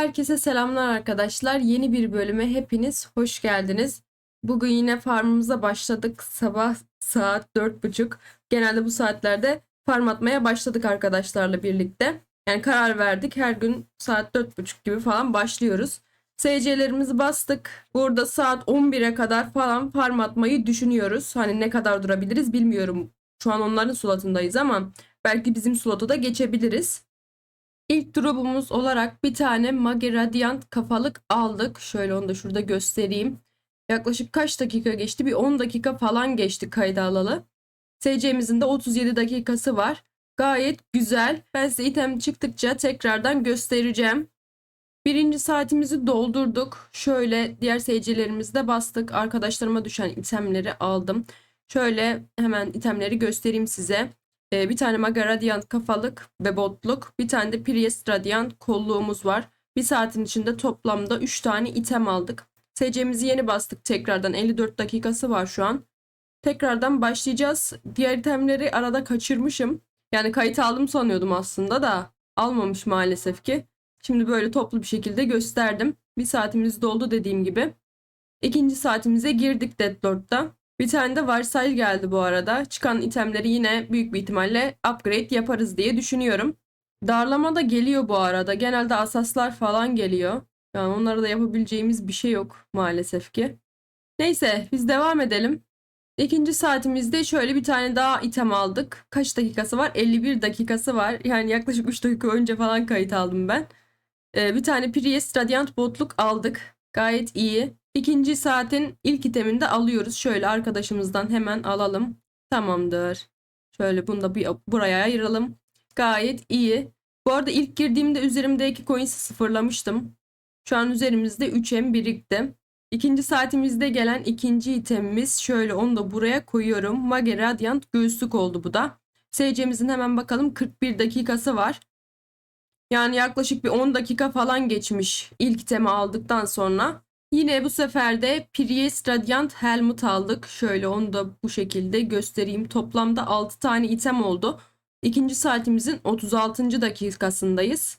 Herkese selamlar arkadaşlar. Yeni bir bölüme hepiniz hoş geldiniz. Bugün yine farmımıza başladık. Sabah saat 4.30. Genelde bu saatlerde farm atmaya başladık arkadaşlarla birlikte. Yani karar verdik. Her gün saat 4.30 gibi falan başlıyoruz. SC'lerimizi bastık. Burada saat 11'e kadar falan farm atmayı düşünüyoruz. Hani ne kadar durabiliriz bilmiyorum. Şu an onların slotundayız ama belki bizim slotu da geçebiliriz. İlk drop'umuz olarak bir tane Mage Radiant kafalık aldık. Şöyle onu da şurada göstereyim. Yaklaşık kaç dakika geçti? Bir 10 dakika falan geçti kayda alalı. SC'mizin de 37 dakikası var. Gayet güzel. Ben size item çıktıkça tekrardan göstereceğim. Birinci saatimizi doldurduk. Şöyle diğer SC'lerimizi de bastık. Arkadaşlarıma düşen itemleri aldım. Şöyle hemen itemleri göstereyim size. Ee, bir tane Maga Radiant kafalık ve botluk. Bir tane de Priest Radiant kolluğumuz var. Bir saatin içinde toplamda 3 tane item aldık. SC'mizi yeni bastık tekrardan. 54 dakikası var şu an. Tekrardan başlayacağız. Diğer itemleri arada kaçırmışım. Yani kayıt aldım sanıyordum aslında da almamış maalesef ki. Şimdi böyle toplu bir şekilde gösterdim. Bir saatimiz doldu dediğim gibi. İkinci saatimize girdik Deadlord'da. Bir tane de varsayı geldi bu arada. Çıkan itemleri yine büyük bir ihtimalle upgrade yaparız diye düşünüyorum. Darlama da geliyor bu arada. Genelde asaslar falan geliyor. Yani onlara da yapabileceğimiz bir şey yok maalesef ki. Neyse biz devam edelim. İkinci saatimizde şöyle bir tane daha item aldık. Kaç dakikası var? 51 dakikası var. Yani yaklaşık 3 dakika önce falan kayıt aldım ben. Ee, bir tane Priest Radiant botluk aldık. Gayet iyi. İkinci saatin ilk itemini de alıyoruz. Şöyle arkadaşımızdan hemen alalım. Tamamdır. Şöyle bunu da bir buraya ayıralım. Gayet iyi. Bu arada ilk girdiğimde üzerimdeki coins'i sıfırlamıştım. Şu an üzerimizde 3M birikti. İkinci saatimizde gelen ikinci itemimiz şöyle onu da buraya koyuyorum. Mage Radiant göğüslük oldu bu da. SC'mizin hemen bakalım 41 dakikası var. Yani yaklaşık bir 10 dakika falan geçmiş ilk itemi aldıktan sonra. Yine bu sefer de Priest Radiant Helmet aldık. Şöyle onu da bu şekilde göstereyim. Toplamda 6 tane item oldu. İkinci saatimizin 36. dakikasındayız.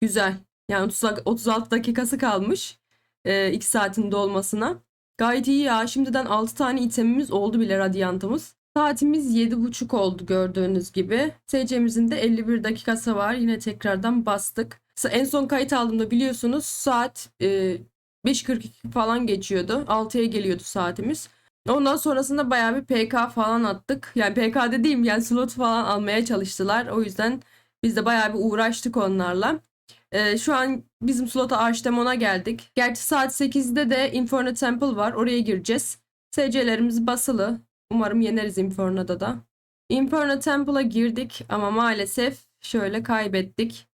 Güzel. Yani 36 dakikası kalmış. 2 e, saatin dolmasına. Gayet iyi ya. Şimdiden 6 tane itemimiz oldu bile Radiant'ımız. Saatimiz 7.30 oldu gördüğünüz gibi. SC'mizin de 51 dakikası var. Yine tekrardan bastık. En son kayıt aldığımda biliyorsunuz saat e, 5.42 falan geçiyordu. 6'ya geliyordu saatimiz. Ondan sonrasında bayağı bir PK falan attık. Yani PK dediğim yani slot falan almaya çalıştılar. O yüzden biz de bayağı bir uğraştık onlarla. Ee, şu an bizim slota Archdemon'a geldik. Gerçi saat 8'de de Inferno Temple var. Oraya gireceğiz. SC'lerimiz basılı. Umarım yeneriz Inferno'da da. Inferno Temple'a girdik ama maalesef şöyle kaybettik.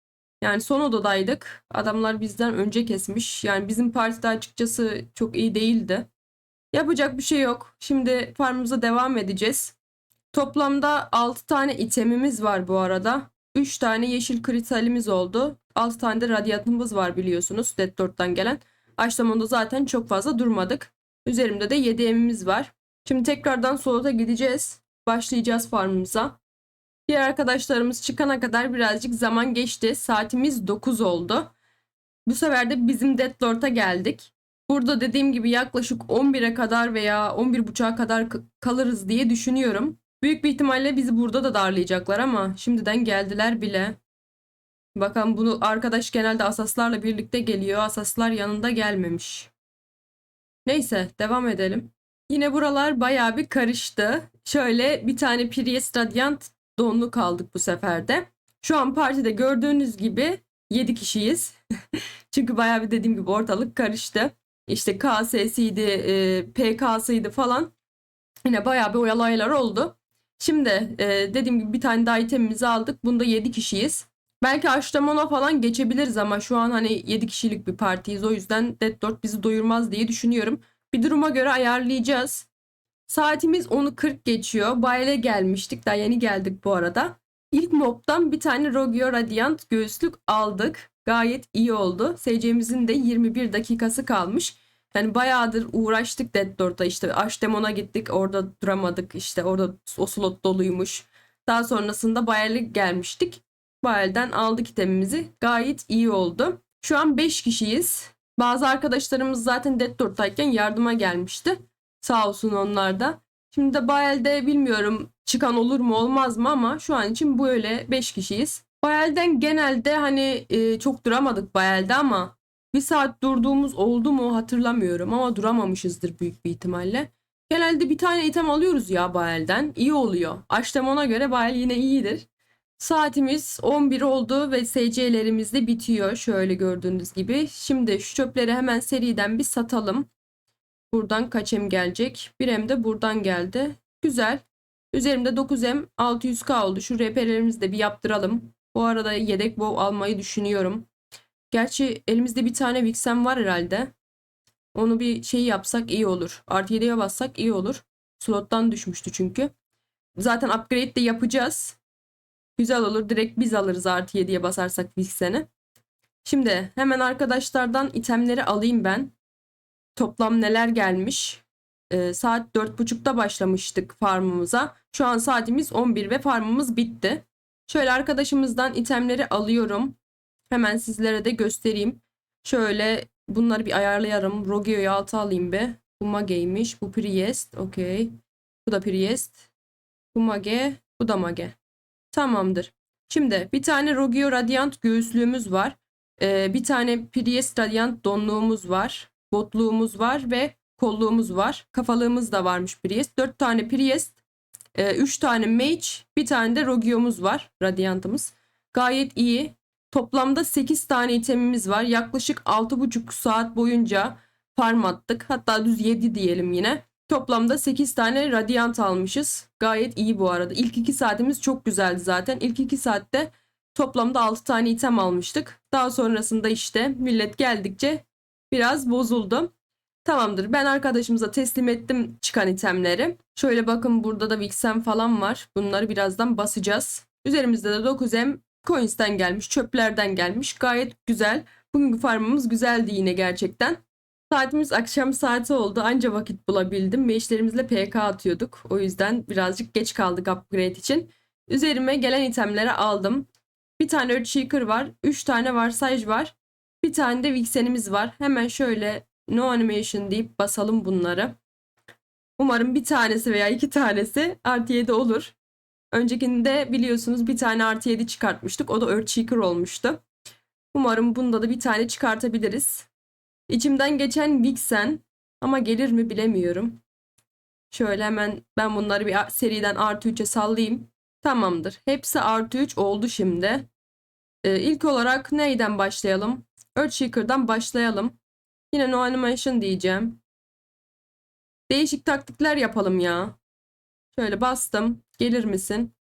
Yani son odadaydık. Adamlar bizden önce kesmiş. Yani bizim partide açıkçası çok iyi değildi. Yapacak bir şey yok. Şimdi farmımıza devam edeceğiz. Toplamda 6 tane itemimiz var bu arada. 3 tane yeşil kritalimiz oldu. 6 tane de radyatımız var biliyorsunuz. Dead 4'ten gelen. Açlamanda zaten çok fazla durmadık. Üzerimde de 7 emimiz var. Şimdi tekrardan solota gideceğiz. Başlayacağız farmımıza. Diğer arkadaşlarımız çıkana kadar birazcık zaman geçti. Saatimiz 9 oldu. Bu sefer de bizim Deadlord'a geldik. Burada dediğim gibi yaklaşık 11'e kadar veya 11.30'a kadar kalırız diye düşünüyorum. Büyük bir ihtimalle bizi burada da darlayacaklar ama şimdiden geldiler bile. Bakın bunu arkadaş genelde asaslarla birlikte geliyor. Asaslar yanında gelmemiş. Neyse devam edelim. Yine buralar baya bir karıştı. Şöyle bir tane Priest Radiant donluk aldık bu sefer de. Şu an partide gördüğünüz gibi 7 kişiyiz. Çünkü bayağı bir dediğim gibi ortalık karıştı. İşte KS'siydi, e, PK'sıydı falan. Yine bayağı bir oyalaylar oldu. Şimdi e, dediğim gibi bir tane daha itemimizi aldık. Bunda 7 kişiyiz. Belki Aştamon'a falan geçebiliriz ama şu an hani 7 kişilik bir partiyiz. O yüzden Dead Lord bizi doyurmaz diye düşünüyorum. Bir duruma göre ayarlayacağız. Saatimiz 10'u 40 geçiyor. Bayile gelmiştik. Daha yeni geldik bu arada. İlk mob'dan bir tane Rogio Radiant göğüslük aldık. Gayet iyi oldu. SC'mizin de 21 dakikası kalmış. Yani bayağıdır uğraştık Dead Door'da işte Aşdemon'a gittik orada duramadık işte orada o slot doluymuş. Daha sonrasında Bayer'le gelmiştik. Bayer'den aldık itemimizi. Gayet iyi oldu. Şu an 5 kişiyiz. Bazı arkadaşlarımız zaten Dead Door'tayken yardıma gelmişti. Sağ olsun onlar da. Şimdi de Bayel'de bilmiyorum çıkan olur mu olmaz mı ama şu an için böyle 5 kişiyiz. Bayel'den genelde hani e, çok duramadık Bayel'de ama bir saat durduğumuz oldu mu hatırlamıyorum ama duramamışızdır büyük bir ihtimalle. Genelde bir tane item alıyoruz ya Bayel'den. İyi oluyor. Açtım ona göre Bayel yine iyidir. Saatimiz 11 oldu ve SC'lerimiz de bitiyor. Şöyle gördüğünüz gibi. Şimdi şu çöpleri hemen seriden bir satalım. Buradan kaç em gelecek? 1 em de buradan geldi. Güzel. Üzerimde 9M 600K oldu. Şu reperlerimizi de bir yaptıralım. Bu arada yedek bow almayı düşünüyorum. Gerçi elimizde bir tane Vixen var herhalde. Onu bir şey yapsak iyi olur. Artı 7'ye bassak iyi olur. Slottan düşmüştü çünkü. Zaten upgrade de yapacağız. Güzel olur. Direkt biz alırız artı 7'ye basarsak Vixen'i. Şimdi hemen arkadaşlardan itemleri alayım ben. Toplam neler gelmiş? Ee, saat 4.30'da başlamıştık farmımıza. Şu an saatimiz 11 ve farmımız bitti. Şöyle arkadaşımızdan itemleri alıyorum. Hemen sizlere de göstereyim. Şöyle bunları bir ayarlayarım. Rogio'yu alta alayım be. Bu Mage'ymiş. Bu Priest. Okey. Bu da Priest. Bu Mage. Bu da Mage. Tamamdır. Şimdi bir tane Rogio Radiant göğüslüğümüz var. Ee, bir tane Priest Radiant donluğumuz var. Botluğumuz var ve kolluğumuz var. Kafalığımız da varmış Priest. 4 tane Priest. 3 tane Mage. Bir tane de Rogio'muz var. Radiant'ımız. Gayet iyi. Toplamda 8 tane itemimiz var. Yaklaşık 6,5 saat boyunca farm attık. Hatta düz 7 diyelim yine. Toplamda 8 tane Radiant almışız. Gayet iyi bu arada. İlk 2 saatimiz çok güzeldi zaten. İlk 2 saatte toplamda 6 tane item almıştık. Daha sonrasında işte millet geldikçe biraz bozuldu. Tamamdır. Ben arkadaşımıza teslim ettim çıkan itemleri. Şöyle bakın burada da Vixen falan var. Bunları birazdan basacağız. Üzerimizde de 9M Coins'ten gelmiş, çöplerden gelmiş. Gayet güzel. Bugünkü farmımız güzeldi yine gerçekten. Saatimiz akşam saati oldu. Anca vakit bulabildim. Meşlerimizle PK atıyorduk. O yüzden birazcık geç kaldık upgrade için. Üzerime gelen itemleri aldım. Bir tane Earthshaker var. 3 tane Varsage var. Bir tane de Vixen'imiz var. Hemen şöyle No Animation deyip basalım bunları. Umarım bir tanesi veya iki tanesi artı 7 olur. Öncekinde biliyorsunuz bir tane artı 7 çıkartmıştık. O da Earthshaker olmuştu. Umarım bunda da bir tane çıkartabiliriz. İçimden geçen Vixen ama gelir mi bilemiyorum. Şöyle hemen ben bunları bir seriden artı 3'e sallayayım. Tamamdır. Hepsi artı 3 oldu şimdi. Ee, ilk olarak neyden başlayalım? Earthshaker'dan başlayalım. Yine no animation diyeceğim. Değişik taktikler yapalım ya. Şöyle bastım. Gelir misin?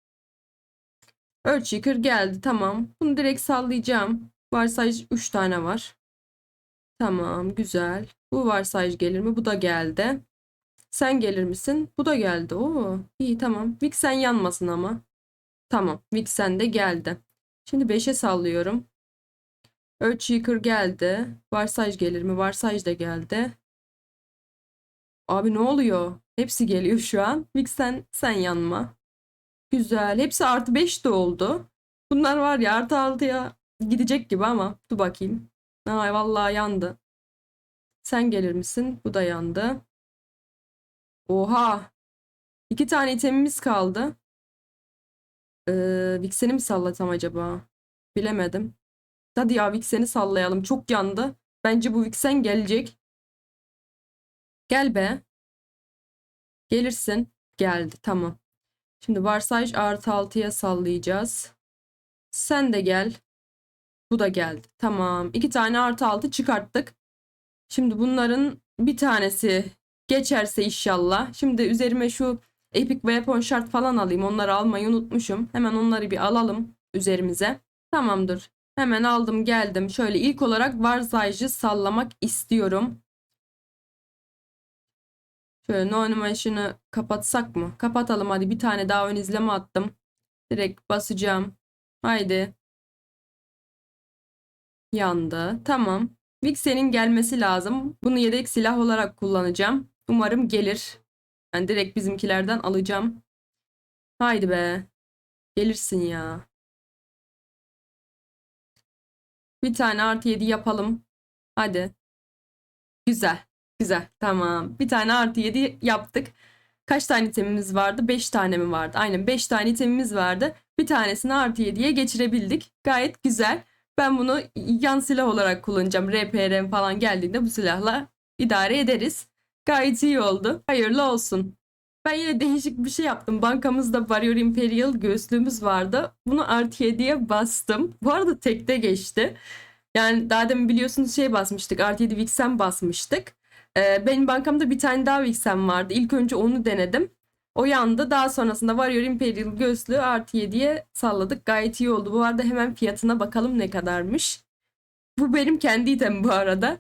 Earthshaker geldi. Tamam. Bunu direkt sallayacağım. Varsayıcı 3 tane var. Tamam. Güzel. Bu varsayıcı gelir mi? Bu da geldi. Sen gelir misin? Bu da geldi. Oo, iyi tamam. Vixen yanmasın ama. Tamam. Vixen de geldi. Şimdi 5'e sallıyorum. Earthshaker geldi. Varsayıcı gelir mi? Varsayıcı da geldi. Abi ne oluyor? Hepsi geliyor şu an. Vixen sen yanma. Güzel. Hepsi artı 5 de oldu. Bunlar var ya artı 6'ya gidecek gibi ama. Dur bakayım. Ay vallahi yandı. Sen gelir misin? Bu da yandı. Oha. İki tane itemimiz kaldı. Ee, Vixen'i mi sallatam acaba? Bilemedim. Hadi ya Vixen'i sallayalım. Çok yandı. Bence bu Vixen gelecek. Gel be. Gelirsin. Geldi. Tamam. Şimdi varsayış artı 6'ya sallayacağız. Sen de gel. Bu da geldi. Tamam. İki tane artı 6 çıkarttık. Şimdi bunların bir tanesi geçerse inşallah. Şimdi üzerime şu Epic Weapon Shard falan alayım. Onları almayı unutmuşum. Hemen onları bir alalım üzerimize. Tamamdır. Hemen aldım geldim. Şöyle ilk olarak varsayıcı sallamak istiyorum. Şöyle no animation'ı kapatsak mı? Kapatalım hadi bir tane daha ön izleme attım. Direkt basacağım. Haydi. Yandı. Tamam. Vixen'in gelmesi lazım. Bunu yedek silah olarak kullanacağım. Umarım gelir. Ben direkt bizimkilerden alacağım. Haydi be. Gelirsin ya. Bir tane artı 7 yapalım. Hadi. Güzel. Güzel. Tamam. Bir tane artı 7 yaptık. Kaç tane itemimiz vardı? 5 tane mi vardı? Aynen 5 tane itemimiz vardı. Bir tanesini artı 7'ye geçirebildik. Gayet güzel. Ben bunu yan silah olarak kullanacağım. RPRM falan geldiğinde bu silahla idare ederiz. Gayet iyi oldu. Hayırlı olsun. Ben yine değişik bir şey yaptım. Bankamızda Warrior Imperial göğüslüğümüz vardı. Bunu artı 7'ye bastım. Bu arada tekte geçti. Yani daha demin biliyorsunuz şey basmıştık. Artı 7 Vixen basmıştık. Ee, benim bankamda bir tane daha Vixen vardı. İlk önce onu denedim. O yandı. Daha sonrasında Warrior Imperial göğüslüğü artı 7'ye salladık. Gayet iyi oldu. Bu arada hemen fiyatına bakalım ne kadarmış. Bu benim kendi item bu arada.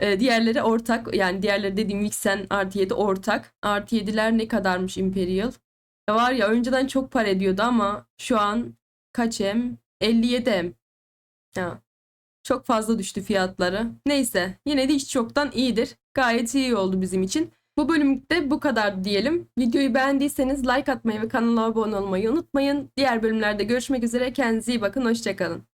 Ee, diğerleri ortak. Yani diğerleri dediğim Vixen artı 7 ortak. Artı 7'ler ne kadarmış Imperial? Ya var ya önceden çok para ediyordu ama şu an kaç M? 57 M. Ya. Çok fazla düştü fiyatları. Neyse yine de hiç çoktan iyidir. Gayet iyi oldu bizim için. Bu bölümde bu kadar diyelim. Videoyu beğendiyseniz like atmayı ve kanala abone olmayı unutmayın. Diğer bölümlerde görüşmek üzere. Kendinize iyi bakın. Hoşçakalın.